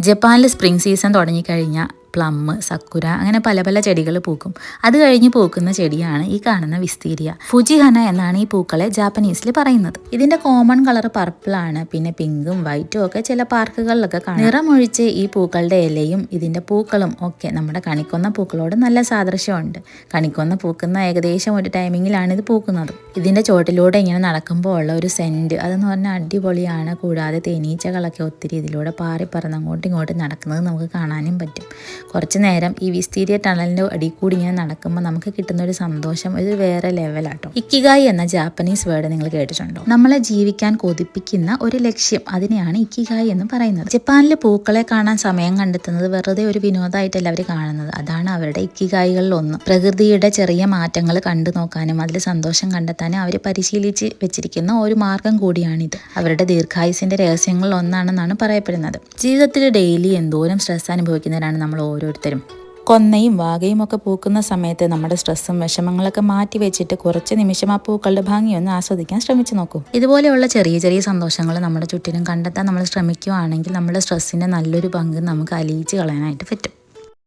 ജപ്പാനിൽ spring season തുടങ്ങിക്കഴിഞ്ഞാൽ plum sakura അങ്ങനെ പല പല ചെടികൾ പൂക്കും. അത് കഴിഞ്ഞ് പൂക്കുന്ന ചെടിയാണ് ഈ കാണുന്ന വിസ്തീരിയ. ഫുജിഹന എന്നാണ് ഈ പൂക്കളെ ജാപ്പനീസിൽ പറയുന്നത്. ഇതിന്റെ കോമൺ കളർ പർപ്പിളാണ് പിന്നെ പിങ്കും വൈറ്റും ഒക്കെ ചില പാർക്കുകളിലൊക്കെ കാണാം. നിറമൊഴിച്ച് ഈ പൂക്കളുടെ ഇലയും ഇതിന്റെ പൂക്കളും ഒക്കെ നമ്മുടെ കണിക്കൊന്ന പൂക്കളോട് നല്ല സാദൃശ്യമുണ്ട്. കണിക്കൊന്ന പൂക്കുന്ന ഏകദേശം ഒരു ടൈമിങ്ങിലാണ് ഇത് പൂക്കുന്നത്. ഇതിന്റെ ചോട്ടിലൂടെ ഇങ്ങനെ നടക്കുമ്പോൾ ഉള്ള ഒരു സെന്റ് അതെന്ന് പറഞ്ഞാൽ അടിപൊളിയാണ്. കൂടാതെ തേനീച്ചകളൊക്കെ ഒത്തിരി ഇതിലൂടെ പാറിപ്പറന്ന് അങ്ങോട്ടും ഇങ്ങോട്ടും നടക്കുന്നത് നമുക്ക് കാണാനും പറ്റും. കുറച്ച് നേരം ഈ വിസ്തീരിയ ടണലിന്റെ അടിയിൽ കൂടി ഇങ്ങനെ നടക്കുമ്പോൾ നമുക്ക് കിട്ടുന്ന ഒരു സന്തോഷം ഒരു വേറെ ലെവലാട്ടോ ഇക്കിഗായി എന്ന ജാപ്പനീസ് വേർഡ് നിങ്ങൾ കേട്ടിട്ടുണ്ടോ? നമ്മളെ ജീവിക്കാൻ കൊതിപ്പിക്കുന്ന ഒരു ലക്ഷ്യം അതിനെയാണ് ഇക്കിഗായി എന്ന് പറയുന്നത്. ജപ്പാനിലെ പൂക്കളെ കാണാൻ സമയം കണ്ടെത്തുന്നത് വെറുതെ ഒരു വിനോദമായിട്ടല്ല അവർ കാണുന്നത്. അതാണ് അവരുടെ ഇക്കിഗായികളിൽ ഒന്ന്. പ്രകൃതിയുടെ ചെറിയ മാറ്റങ്ങൾ കണ്ടു നോക്കാനും അതിൽ സന്തോഷം കണ്ടെത്താനും അവർ പരിശീലിച്ച് വെച്ചിരിക്കുന്ന ഒരു മാർഗം കൂടിയാണിത്. അവരുടെ ദീർഘായുസിന്റെ രഹസ്യങ്ങളിൽ ഒന്നാണെന്നാണ് പറയപ്പെടുന്നത്. ജീവിതത്തിൽ ഡെയിലി എന്തോരം സ്ട്രെസ് അനുഭവിക്കുന്നവരാണ് നമ്മൾ ഓരോരുത്തരും. കൊന്നയും വാകയും ഒക്കെ പൂക്കുന്ന സമയത്ത് നമ്മുടെ സ്ട്രെസ്സും വിഷമങ്ങളൊക്കെ മാറ്റി വെച്ചിട്ട് കുറച്ച് നിമിഷം ആ പൂക്കളുടെ ഭംഗി ഒന്ന് ആസ്വദിക്കാൻ ശ്രമിച്ചു നോക്കൂ. ഇതുപോലെയുള്ള ചെറിയ ചെറിയ സന്തോഷങ്ങൾ നമ്മുടെ ചുറ്റിനും കണ്ടെത്താൻ നമ്മൾ ശ്രമിക്കുകയാണെങ്കിൽ നമ്മുടെ സ്ട്രെസ്സിന്റെ നല്ലൊരു പങ്ക് നമുക്ക് അലിയിച്ച് കളയാനായിട്ട് പറ്റും.